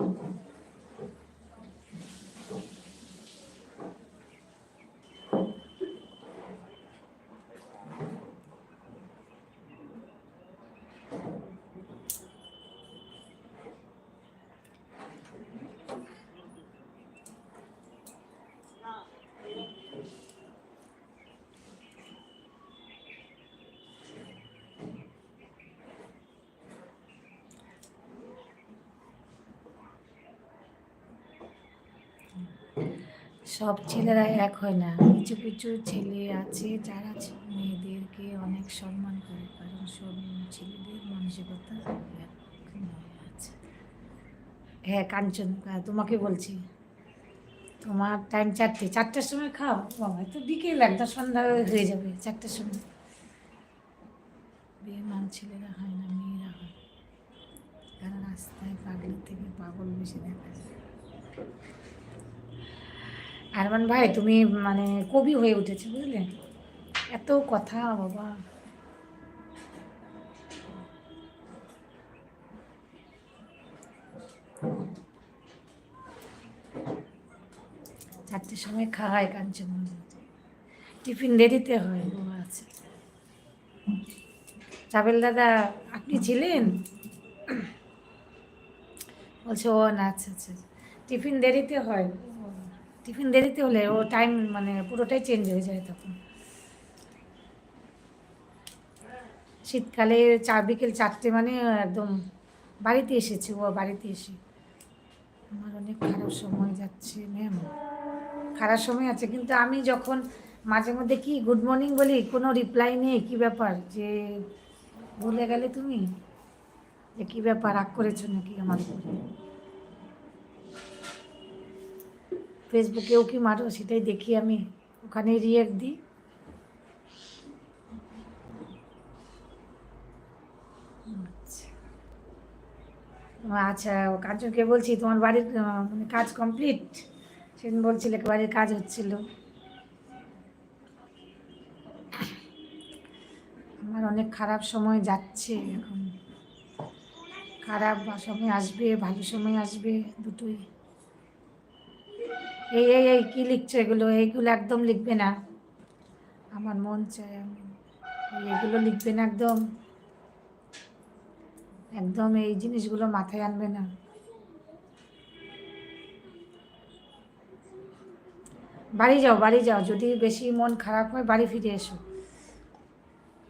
Obrigado. সব ছেলেরা এক হয় না। কিছু কিছু ছেলে আছে যারা মেয়েদেরকে অনেক সম্মান করে, কারণ সব ছেলেদের মানসিকতা আছে। হ্যাঁ কাঞ্চন তোমাকে বলছি। তোমার টাইম চারটে। চারটার সময় খাও। বাবা তো বিকেল, একটা সন্ধ্যা হয়ে যাবে চারটার সময়। বিয়ে মান ছেলেরা হয় না, মেয়েরা হয়। কারণ রাস্তায় পাগলের থেকে পাগল বেশি দেখা যায়। আরমান ভাই, তুমি মানে কবি হয়ে উঠেছে, বুঝলে? এত কথা, বাবা। চারটের সময় খাওয়ায় কাঞ্চন টিফিন দেরিতে হয় ও আছে চাবেল দাদা, আপনি ছিলেন? বলছে, ও না আচ্ছা আচ্ছা। টিফিন দেরিতে হয়। টিফিন দেরিতে হলে ও টাইম মানে পুরোটাই চেঞ্জ হয়ে যায় তখন। শীতকালে চার বিকেল চারটে মানে একদম বাড়িতে এসেছে ও, বাড়িতে এসে। আমার অনেক খারাপ সময় যাচ্ছে ম্যাম খারাপ সময় আছে, কিন্তু আমি যখন মাঝে মধ্যে কি গুড মর্নিং বলি, কোনো রিপ্লাই নেই, কি ব্যাপার? যে ভুলে গেলে তুমি? যে কি ব্যাপার, রাগ করেছ নাকি আমার উপরে? ফেসবুকেও কি মারো সেটাই দেখি আমি। ওখানে রিয়েক্ট দিই। আচ্ছা। আচ্ছা কাঞ্চনকে বলছি, তোমার বাড়ির মানে কাজ কমপ্লিট সেদিন বলছিলে বাড়ির কাজ হচ্ছিল। আমার অনেক খারাপ সময় যাচ্ছে এখন। খারাপ সময় আসবে, ভালো সময় আসবে, দুটোই। এই এই এই, কী লিখছো এগুলো? এইগুলো একদম লিখবে না। আমার মন চায় আমি এগুলো লিখবে না একদম। একদম এই জিনিসগুলো মাথায় আনবে না। বাড়ি যাও বাড়ি যাও। যদি বেশি মন খারাপ হয়, বাড়ি ফিরে এসো।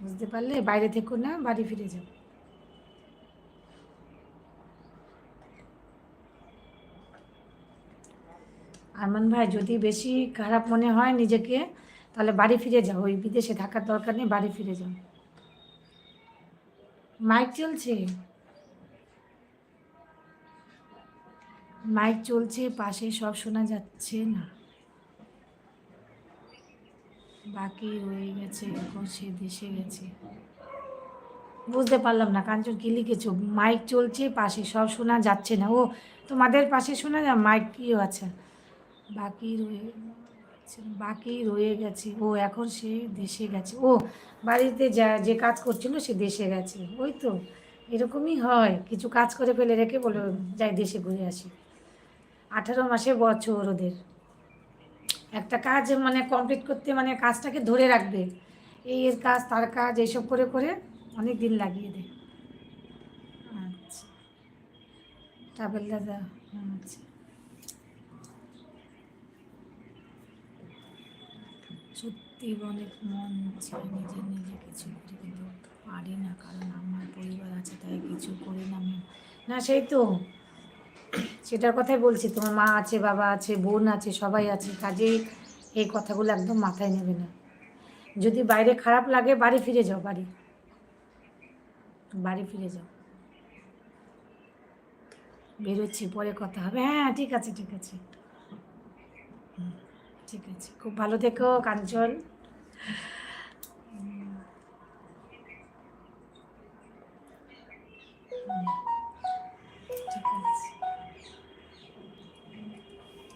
বুঝতে পারলে? বাইরে থেকো না, বাড়ি ফিরে যাও। আরমান ভাই, যদি বেশি খারাপ মনে হয় নিজেকে, তাহলে বাড়ি ফিরে যাও। ওই বিদেশে থাকার দরকার নেই, বাড়ি ফিরে যাও। মাইক চলছে? মাইক চলছে, পাশে সব শোনা যাচ্ছে না। বাকি রয়ে গেছে, এখন সে দেশে গেছে। বুঝতে পারলাম না, কাঞ্চন কি লিখেছো? মাইক চলছে, পাশে সব শোনা যাচ্ছে না। ও, তোমাদের পাশে শোনা যা মাইক কিও আছে বাকি রয়ে বাকি রয়ে গেছে। ও এখন সে দেশে গেছে। ও বাড়িতে যা, যে কাজ করছিল সে দেশে গেছে। ওই তো, এরকমই হয়। কিছু কাজ করে ফেলে রেখে বলে যাই দেশে ঘুরে আসি। আঠারো মাসে বছর ওদের। একটা কাজ মানে কমপ্লিট করতে মানে কাজটাকে ধরে রাখবে। এই এর কাজ, তার কাজ, এইসব করে করে অনেক দিন লাগিয়ে দেয় আচ্ছা। ট্রাভেল দাদা আচ্ছা। সত্যি অনেক মন ছিল নিজে নিজে কিছু করি কিন্তু পারি না, কারণ আমার পরিবার আছে, তাই কিছু করি না আমি। না, সেই তো। সেটার কথাই বলছি, তোমার মা আছে, বাবা আছে, বোন আছে, সবাই আছে, কাজেই এই কথাগুলো একদম মাথায় নেবে না। যদি বাইরে খারাপ লাগে, বাড়ি ফিরে যাও, বাড়ি। বাড়ি ফিরে যাও। বেরোচ্ছি, পরে কথা হবে। হ্যাঁ ঠিক আছে ঠিক আছে। ঠিক আছে। খুব ভালো থেকো কাঞ্চন।